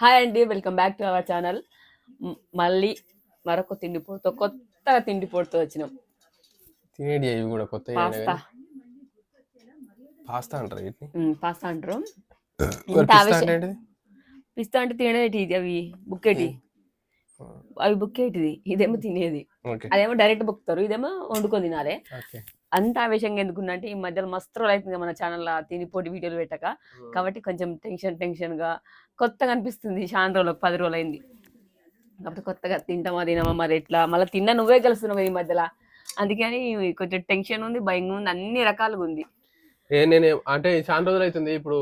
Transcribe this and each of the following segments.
Hi అండి welcome back to our channel మళ్ళీ మరొక తిండి పొడితో కొత్తగా తిండి పొడితో వచ్చినాం. తినేటి ఇవి కూడా కొత్త పాస్తా పాస్తా అంటారు వీటిని? పాస్తా అంటారు అంటే తినేటి అవి బుక్కేటి. అవి బుక్కేటిది ఇదేమో తినేది. ఓకే. అదేమో డైరెక్ట్ బుక్తారు ఇదేమో వండుకొని తినాలి. అంత ఆవేశంగా ఎందుకున్నంటే ఈ మధ్యలో మస్తు అవుతుంది మన ఛానల్లో తిని పోటీ వీడియోలు పెట్టక. కాబట్టి కొంచెం టెన్షన్ టెన్షన్గా కొత్తగా అనిపిస్తుంది. చాలా రోజులు పది రోజులు అయింది. కాబట్టి కొత్తగా తింటామా తినమా మరి ఎట్లా? మళ్ళీ తిన్నా నువ్వే కలుస్తున్నావు ఈ మధ్యలో. అందుకని కొంచెం టెన్షన్ ఉంది భయంగా ఉంది అన్ని రకాలుగా ఉంది. నేను అంటే చాలా రోజులు అవుతుంది. ఇప్పుడు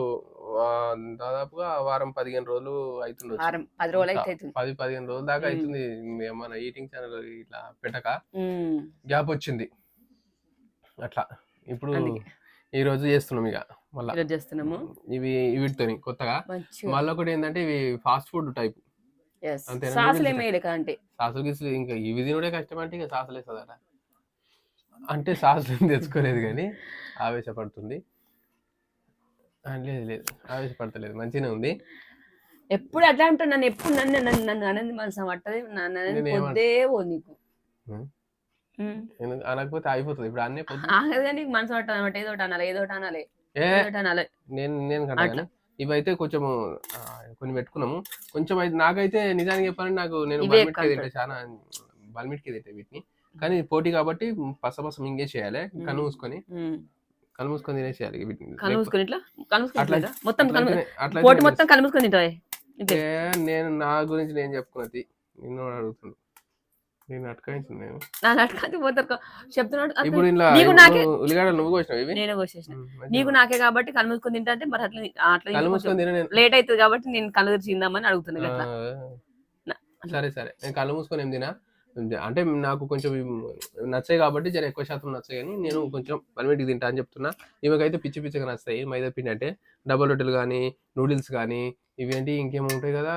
దాదాపుగా వారం పదిహేను రోజులు అవుతుండొచ్చు వారం పది రోజులు అయితే అవుతుంది పది పదిహేను రోజుల దాకా. అవుతుంది మన ఈటింగ్ ఛానల్ ఇట్లా పెట్టక గ్యాప్ వచ్చింది. అట్లా. ఇప్పుడు. ఈ రోజు చేస్తున్నాం ఇక మళ్ళా. చేస్తున్నాము. ఇవి వీటితోని కొత్తగా. మళ్ళీ ఒకటి ఏంటంటే ఇవి ఫాస్ట్ ఫుడ్ టైప్? సాసులు అంటే. సాసులు గీసులు ఇంకా ఇవి తినుడే కష్టం అంటే ఇక సాసులు వేస్తుందట. అంటే సాసులు తెచ్చుకోలేదు కానీ ఆవేశపడుతుంది. లేదు లేదు. ఆవేశపడతలేదు. మంచిగానే ఉంది. ఎప్పుడు అట్లా అంటాడు నన్ను ఎప్పుడు నన్ను నన్ను నన్ను అనేది మనసు పట్టది? పొద్దే ఓ నీకు. అనకపోతే అయిపోతుంది ఇప్పుడు అన్నీ పొద్దు ఆగదే నీకు మనసు పట్టదు అనమాట ఏదో అనాలి ఏదో అనాలి. నేను నేను ఇవైతే కొంచెం కొన్ని పెట్టుకున్నాము. కొంచెం అయితే నాకైతే నిజానికి చెప్పాలంటే నాకు నేను బల్మిట్కి తింటే చాలా బల్మిట్కి తింటే వీటిని. కానీ పోటీ కాబట్టి పస పస మింగే చేయాలి కన్ను మూసుకొని. ఉమ్. కన్ను మూసుకొని తినేసేయాలి కళ్ళు మూసుకొని ఇట్లా కళ్ళు మూసుకొని? మొత్తం పోటీ మొత్తం కళ్ళు మూసుకొని తింటావే? ఇంతే. ఏ, నేను నా గురించి నేను చెప్పుకున్నది నిన్ను కూడా అడుగుతుంది నేను అటకాయించింది నేను. నా నాటకానికి పోతారు చెప్తున్నాడు. ఇప్పుడు నీకు నాకే- ఉల్లిగడ్డలు నువ్వు కోసినావు ఇవి? నేనే కోసేసిన. ఉమ్, మంచిగా నీకు కాబట్టి కళ్ళు మూసుకొని తింటా అంటే మరి అట్లా అట్లా కళ్ళు మూసుకొని తిన నేను లేట్ అవుతుంది కాబట్టి నేను కళ్ళు తెరిచి తిందామని అడుగుతున్నా ఆ, అట్లా నా- సరే సరే. నేను కళ్ళు మూసుకొని ఏం తినా? అంటే నాకు కొంచెం నచ్చాయి కాబట్టి జర ఎక్కువ శాతం నచ్చాయి కానీ నేను కొంచెం పనిమిటికి తింటా అని చెప్తున్నా. ఇవకైతే పిచ్చి పిచ్చిగా నచ్చాయి మైదా పిండి అంటే డబల్ రొట్టెలు కానీ నూడిల్స్ కానీ ఇవేంటి ఇంకేమో ఉంటాయి కదా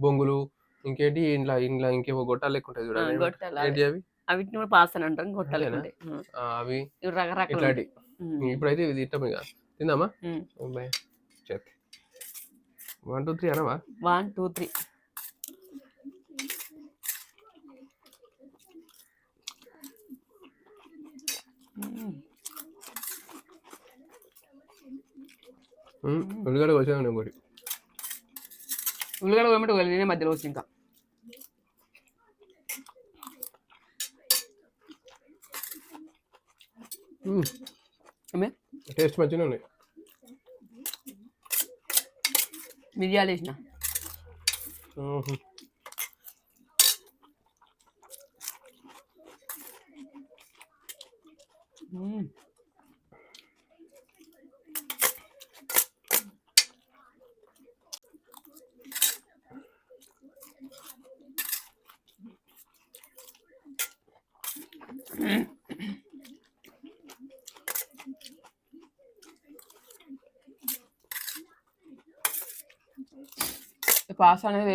బొంగులు ఇంకేంటి ఇంట్లో ఇంట్లో ఇంకేమో గొట్టాలు లెక్క ఉంటాయి ఏంటి అవి? అవిటిని కూడా పాస్తాను అంటాం గొట్టాలు అదేనా? ఉంటాయి. ఉమ్. ఆ, అవి ఇట్లాంటి. ఇప్పుడైతే ఇది తింటాం ఇక. తిందామా. Bye. Check one two three అనవా one two three. ఉల్లిగడ్డ వచ్చాను ఇంకోటి ఉల్లిగడ్డ వేయమంటే వెళ్ళి నేనే మధ్యలో వచ్చి ఇంకా ఉమ్, ఏమే టేస్ట్ మంచిగా ఉన్నాయి మిరియాలు వేసిన ఊహు. ఉమ్. ఈ పాస్ అనేది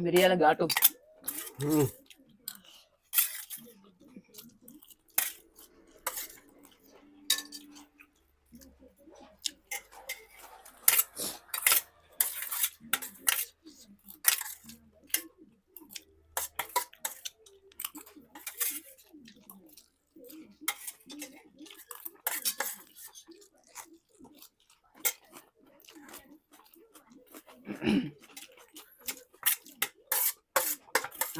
వేడి ఘాటు.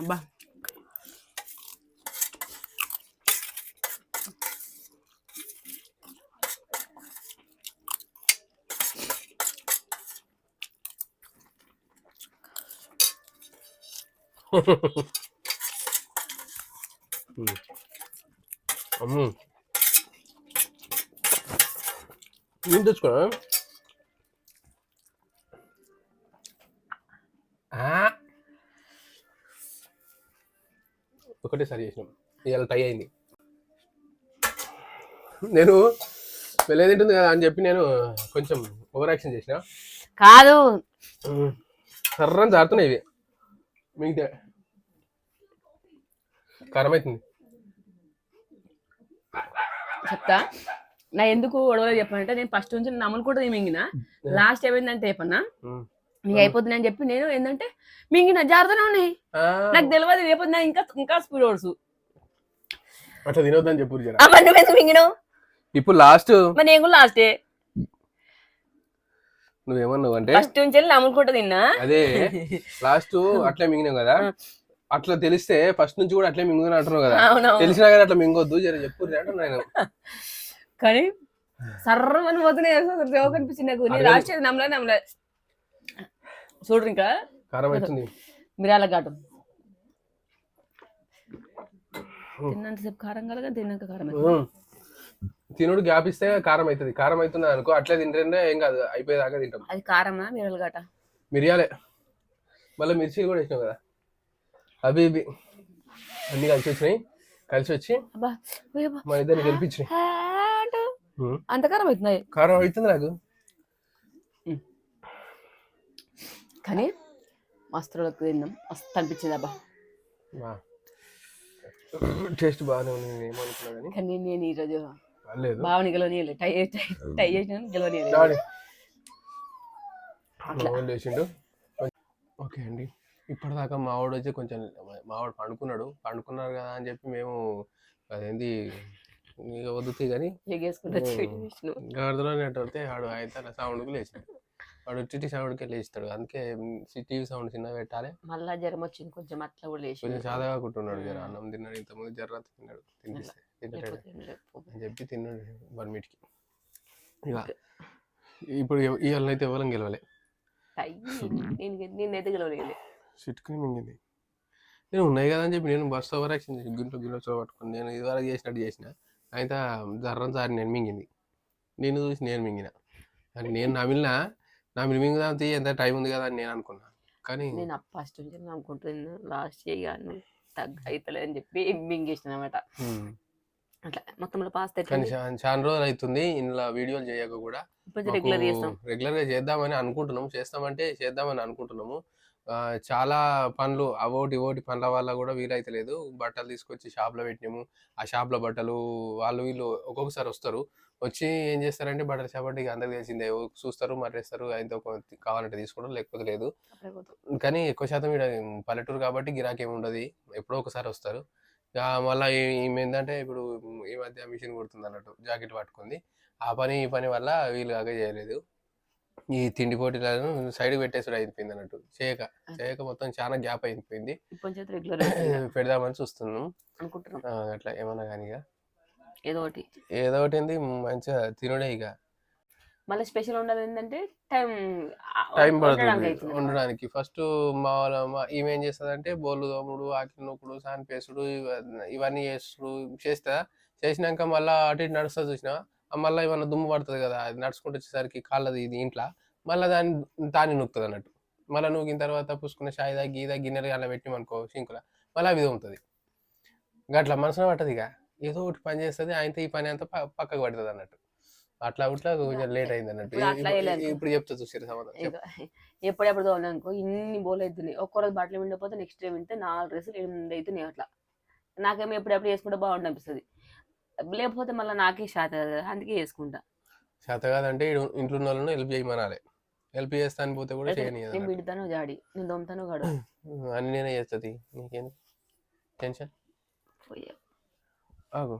తింటే వచ్చాం ఉమ్, ఓ. మిరియాల ఘాటు ఉమ్. అబ్బా అమ్ము నేను తెచ్చుకో ఒకటేసారి చేసినాం. ఇవాళ టై అయింది. నేను వెళ్ళే తింటుంది కదా అని చెప్పి నేను కొంచెం ఓవర్ యాక్షన్ చేసిన. కాదు. సర్రని జారుతున్నాయి ఇవి. మిగతా కారం అవుతుంది చెప్తా. నా ఎందుకు ఒడవలేదు చెప్పానంటే నేను ఫస్ట్ నుంచి నమ్మలు కూడా మింగిన. లాస్ట్ ఏమైందంటే చెప్పన్నా. నీకు అయిపోతుంది అని చెప్పి నేను ఏంటంటే మింగిన జాగ్రత్తనే ఉన్నాయి నాకు తెలియదు రేపు నా ఇంకా ఇంకా స్పీడ్ ఓడుసు. అట్లా తినొద్దని చెప్పు నువ్వు ఎందుకు మింగినావు? ఇప్పుడు లాస్ట్. మరి నేను కూడా లాస్టే. నువ్వేమన్నావు అంటే? ఫస్ట్ నుంచి వెళ్ళి నమ్ముకుంటా తిన్నా. అదే లాస్ట్ అట్లే మింగినావు కదా? అట్లా తెలిస్తే ఫస్ట్ నుంచి కూడా అట్లే మింగుదని అంటున్నావు కదా? తెలిసినా కానీ అట్లా మింగొద్దు జర చెప్పు నేను. కానీ సర్రమని పోతున్నాయి జోక్ అనిపించింది నాకు. నేను. రాసేది నమ్మలే నమ్మలే. చూడ్రు ఇంకా కారం అవుతుంది మిరాల ఘాటు. తిన్నంతసేపు కారం కలగా తిన్నాక కారం. తినుడు గ్యాప్ ఇస్తే కారం అవుతుంది కారం అవుతుంది అనుకో అట్లే తింటే ఏం కాదు అయిపోయేదాకా తింటాం. అది కారమా మిరాల ఘాట? మిరియాలే. మళ్ళీ మిర్చీలు కూడా వేసినావు కదా. అవి ఇవి అన్ని కలిసి వచ్చినాయి. కలిసి వచ్చి. మన ఇద్దరిని గెలిపించినాయి. అంత కారం అవుతున్నాయి. కారం అవుతుంది నాకు. కానీ మస్తు రోజులకు తిన్నాం మస్తు అనిపించింది అబ్బా. టేస్ట్ బాగానే ఉంది నేను ఏమనుకున్నా కానీ. కానీ నేను ఈరోజు లేదు. గెలవనీయలే టై టై టై చేసిన గెలవనీయలే లేచిండు. ఓకే అండి. ఇప్పటిదాకా మావాడు వచ్చి కొంచెం మావాడు పండుకున్నాడు. పండుకున్నారు కదా అని చెప్పి మేము అదేంది వద్దుతాయి కానీ ఎగేసుకుంటా గడదలో నెట్టే ఆడు అయితే సౌండ్కి లేచాడు. వాడు టిటి సౌండ్కి లేస్తాడు. అందుకే టీవీ సౌండ్ చిన్న పెట్టాలి. మళ్ళా జ్వరం వచ్చింది. కొంచెం అట్లా కూడా లేచి కొంచెం సాదాగా కుట్టున్నాడు జర. అన్నం తిన్నాడు. ఇంతకుముందు జర్ర తిన్నాడు. తినిపిస్తే తింటాడు. అని చెప్పి తిన్నాడు వన్ మీట్కి. ఇక ఇప్పుడు ఇవాళ అయితే ఎవరం గెలవలే. నేను గెలవలేదు మింగింది. నేను ఉన్నాయి కదా అని చెప్పి నేను బస్ ఓవర్ యాక్షన్ చేసి గుంట్లో గిన్నె పట్టుకుని నేను ఇదివరకు చేసినట్టు చేసిన. అయితే జర్రం సారి నేను మింగింది. నేను చూసి నేను మింగిన. నేను నమిలినా నమిలి మింగుదా తీయ ఎంత టైం ఉంది కదా అని నేను అనుకున్నా. కానీ నేను ఫస్ట్ నుంచి అనుకుంటున్నా లాస్ట్ చేయగాను తగ్గ అవుతలే అని చెప్పి మింగేసిన అనమాట అట్లా మొత్తంలో పాస్ కానీ చాలా రోజులు అవుతుంది ఇంట్లో వీడియోలు చేయక కూడా. రెగ్యులర్ చేస్తాం. రెగ్యులర్గా చేద్దామని అనుకుంటున్నాము చేస్తామంటే చేద్దామని అనుకుంటున్నాము. చాలా పనులు అవోటి ఇవోటి పనుల వల్ల కూడా వీలైతలేదు బట్టలు తీసుకొచ్చి షాప్లో పెట్టినాము. ఆ షాప్లో బట్టలు వాళ్ళు వీళ్ళు ఒక్కొక్కసారి వస్తారు. వచ్చి ఏం చేస్తారంటే బట్టల షాప్ అంటే ఇక అందరికి తెలిసిందే. చూస్తారు మర్రేస్తారు ఆయనతో కావాలంటే తీసుకోవడం లేకపోతే లేదు. కానీ ఎక్కువ శాతం ఇక్కడ పల్లెటూరు కాబట్టి గిరాకీ ఏమి ఉండదు. ఎప్పుడో ఒకసారి వస్తారు. మళ్ళీ ఏంటంటే ఇప్పుడు ఈ మధ్య మిషన్ కుడుతుంది అన్నట్టు జాకెట్ పట్టుకుంది. ఆ పని ఈ పని వల్ల వీళ్ళు కాక చేయలేదు. ఈ తిండి పోటీలను సైడ్ పెట్టేసాడు అయిపోయింది అన్నట్టు. చేయక చేయక మొత్తం చాలా గ్యాప్ అయిపోయింది. పెడదామని చూస్తున్నాం. అట్లా ఏమన్నా కానీ ఇక. ఏదో ఒకటి. ఏదో ఒకటి ఏంది మంచిగా తినడే ఇక. మళ్ళీ స్పెషల్ ఉండదు ఏంటంటే టైం టైం పడుతుంది. ఉండడానికి ఫస్ట్ మా వాళ్ళ ఈమె ఏం చేస్తుంది అంటే బోర్లు తోముడు ఆకిలి నొక్కుడు సాన్ పేసుడు ఇవ- ఇవన్నీ చేస్తుడు చేస్తా. చేసినాక మళ్ళీ అటు ఇటు నడుస్తా చూసినా మళ్ళీ ఏమన్నా దుమ్ము పడుతుంది కదా అది నడుచుకుంటూ వచ్చేసరికి కాళ్ళది ఇది ఇంట్లో మళ్ళీ దాన్ని తాని నొక్కుతుంది అన్నట్టు. మళ్ళీ నూకిన తర్వాత పుసుకున్న షాయి దాగి గీదా గిన్నెలు అలా పెట్టిమనుకో సింకుల మళ్ళీ అవి ఉంటుంది అట్లా మనసున పట్టదు ఇక. ఏదో ఒకటి పని చేస్తుంది ఆయనతో ఈ పని అంతా పక్కకు పడుతుంది అన్నట్టు. అట్లా అట్లా కొంచెం లేట్ అయింది అన్నట్టు ఇప్పుడు చెప్తా చూసారు సమాధానం. ఎప్పుడెప్పుడు అనుకో ఇన్ని బోలు అవుతున్నాయి ఒక్కరోజు బట్టలు విండిపోతే నెక్స్ట్ డే వింటే నాలుగు డ్రెస్సులు ఎనిమిది అవుతున్నాయి అట్లా. నాకేమో ఎప్పుడెప్పుడు వేసుకుంటే బాగుండు అనిపిస్తుంది. లేకపోతే మళ్ళీ నాకే షాత కదా అందుకే వేసుకుంటా చేత కాదంటే ఇంట్లో ఉన్న వాళ్ళను హెల్ప్ చేయమనాలి. హెల్ప్ చేస్తాను పోతే కూడా చేయనియదు నేను బిడ్డతాను జాడి నేను దొమ్ముతాను గడు. అన్ని నేనే చేస్తుంది. నీకేం టెన్షన్. ఆగు.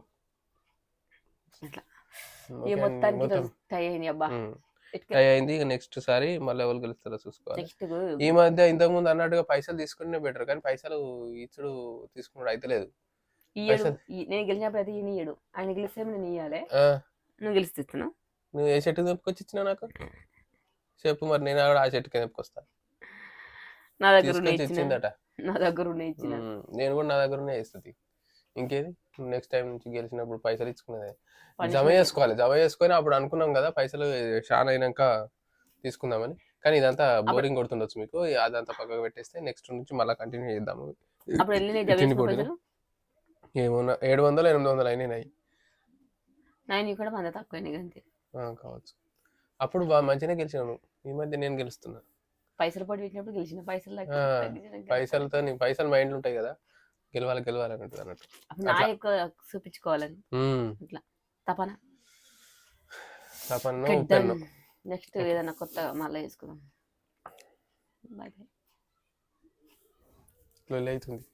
ఇట్లా. ఈ మొత్తానికి టై అయింది అబ్బా. ఉమ్. టై అయింది ఇక నెక్స్ట్ సారి మళ్ళీ ఎవరు గెలుస్తారో చూసుకోవాలి. ఈ మధ్య ఇంతకు ముందు అన్నట్టుగా పైసలు తీసుకుంటే బెటర్ కానీ పైసలు ఇచ్చుడు తీసుకున్నాడు అయితలేదు ఇయ్యడు నేను గెలిచినప్పుడు అయితే ఈయన ఇయ్యడు ఆయన గెలిస్తే నేను ఇయ్యాలి నువ్వు గెలిస్తే ఇస్తున్నా నువ్వు ఏ చెట్టు తెప్పుకొచ్చి ఇచ్చినావు నాకు? చెప్పు మరి నేను కూడా ఆ చెట్టుకి తెప్పుకొస్తా నా దగ్గర ఇచ్చిందట. నా దగ్గర ఇచ్చిన. నేను కూడా నా దగ్గరనే ఇస్తుంది ఇంకేది? నెక్స్ట్ టైం నుంచి గెలిచినప్పుడు పైసలు ఇచ్చుకునేది జమ చేసుకోవాలి జమ చేసుకొని అప్పుడు అనుకున్నాం కదా పైసలు షాన్ అయినాక తీసుకుందామని. కానీ ఇదంతా బోరింగ్ కొడుతుండొచ్చు మీకు. అదంతా పక్కకు పెట్టేస్తే నెక్స్ట్ నుంచి మళ్ళీ కంటిన్యూ చేద్దాము. అప్పుడు ఏమన్నా ఏడు వందలు ఎనిమిది వందలు అయినాయి నైన్ కూడా మంద తక్కువ అంతే. కావచ్చు. అప్పుడు బాగా మంచిగానే గెలిచినాను ఈ మధ్య నేను గెలుస్తున్నా. పైసలు పోటీ పెట్టినప్పుడు గెలిచిన పైసలు. పైసలతో నీ పైసలు మైండ్లు ఉంటాయి కదా గెలవాలి గెలవాలి అన్నట్టు అన్నట్టు. నా. ఎక్కువ చూపించుకోవాలని. ఉమ్, తపన. పెన్ను నెక్స్ట్ ఏదైనా కొత్తగా మళ్ళీ వేసుకుందాం. బాయ్ అవుతుంది.